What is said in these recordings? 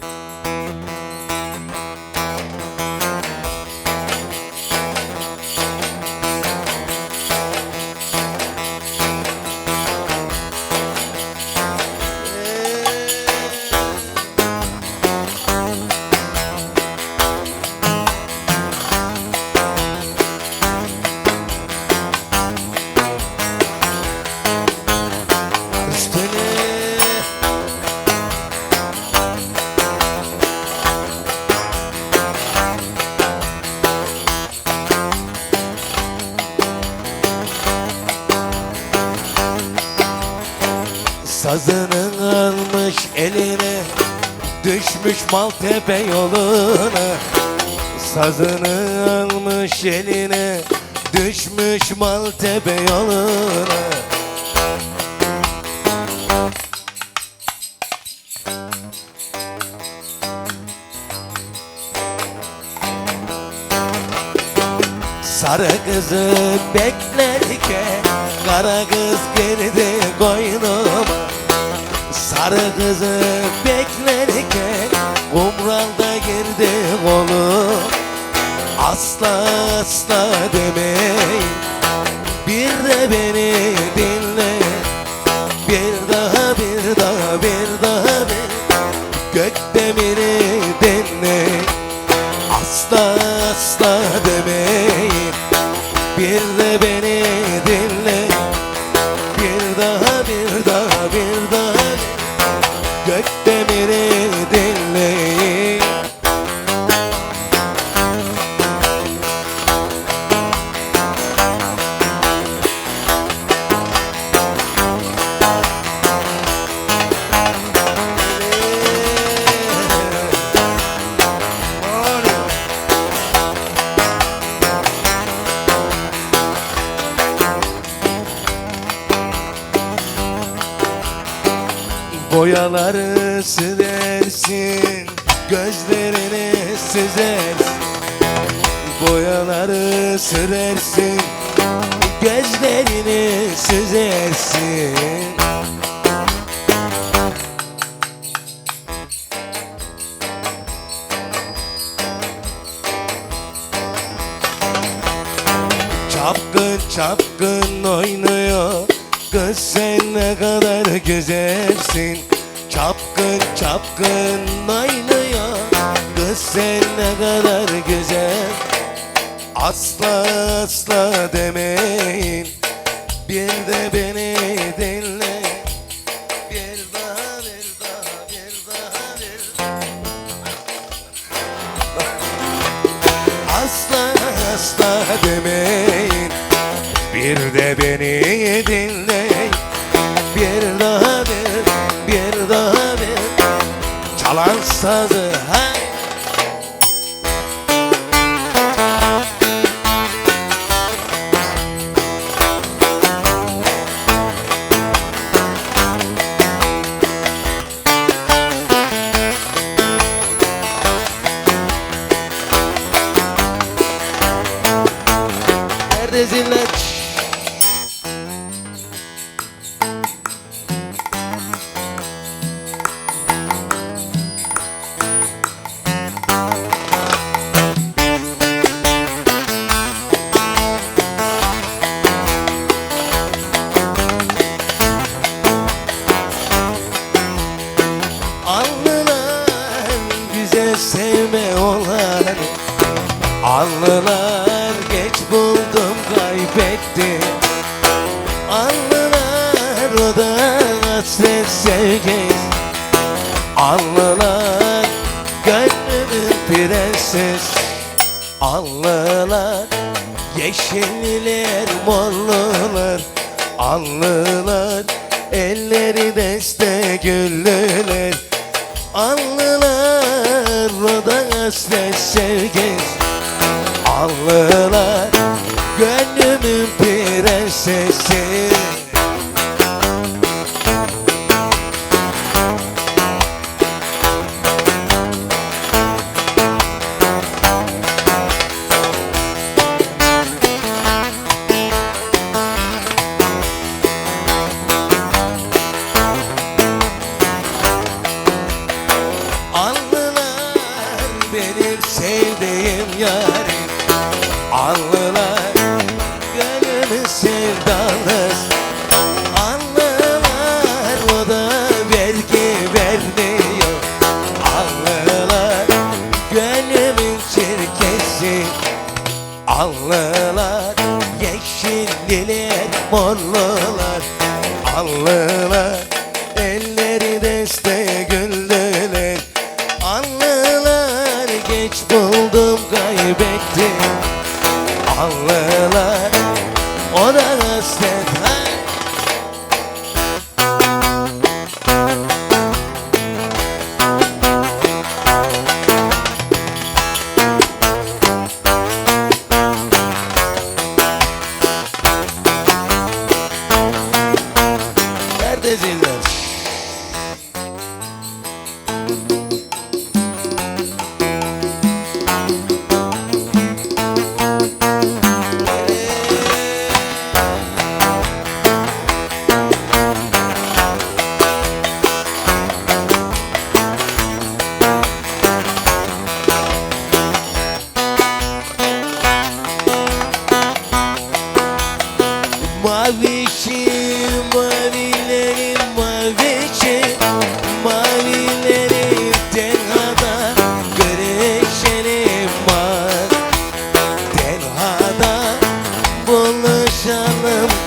Bye. Düşmüş Maltepe yoluna Sazını almış eline. Düşmüş Maltepe yoluna. Sarı kızı beklerken Kara kız girdi koynuma Sarı kızı beklerken Kumralda girdi kolum Asla asla demeyin Bir de beni dinle Boyaları silersin Gözlerini süzersin Boyaları sürersin Gözlerini süzersin Çapkın çapkın oynuyor Kız sen ne kadar güzelsin. Çapkın çapkın oynuyor Kız sen ne kadar güzel. Asla asla demeyin. Bir de beni dinle. Bir daha bir daha bir daha bir Asla asla demeyin. Bir de beni dinleyin Sazan Alnılar geç buldum kaybettim Alnılar o da hasret sevgi Alnılar gönlümün prenses. Alnılar yeşilliler morlular Alnılar elleri deste güllüler. Alnılar o da hasret sevgi Allılar is in remember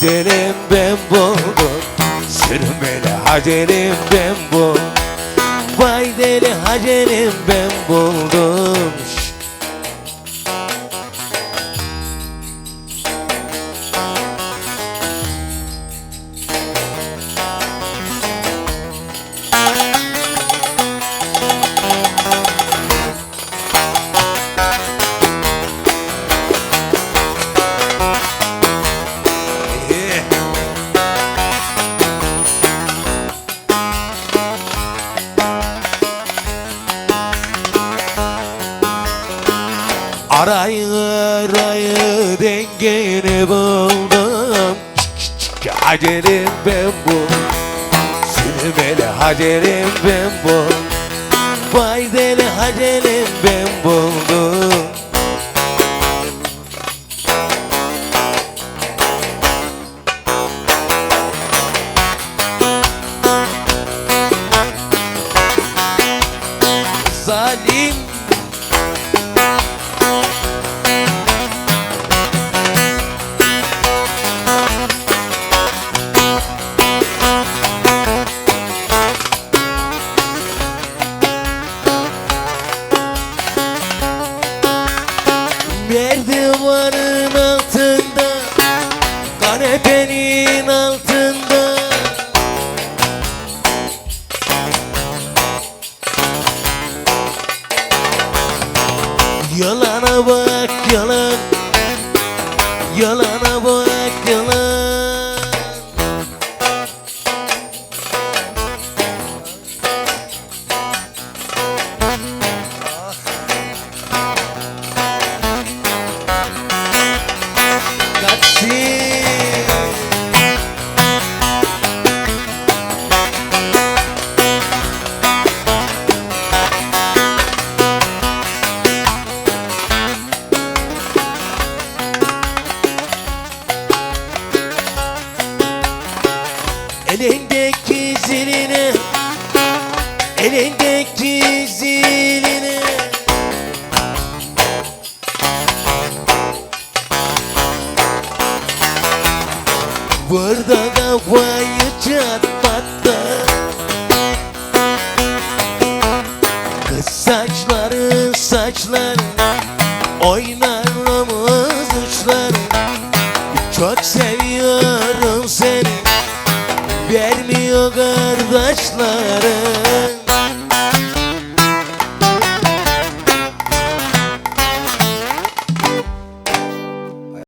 Kaderim ben buldum. Sırrım beni ben buldum. Vay deli hacerim ben buldum. ki hacerim ben bu. Sürmeli hacerim ben bu. Vay deli hacerim ben buldum. Zalim. Kanepenin altında Elindeki ziline Elindeki ziline. Burada kafayı çatlattı Kız saçları saçları Oynar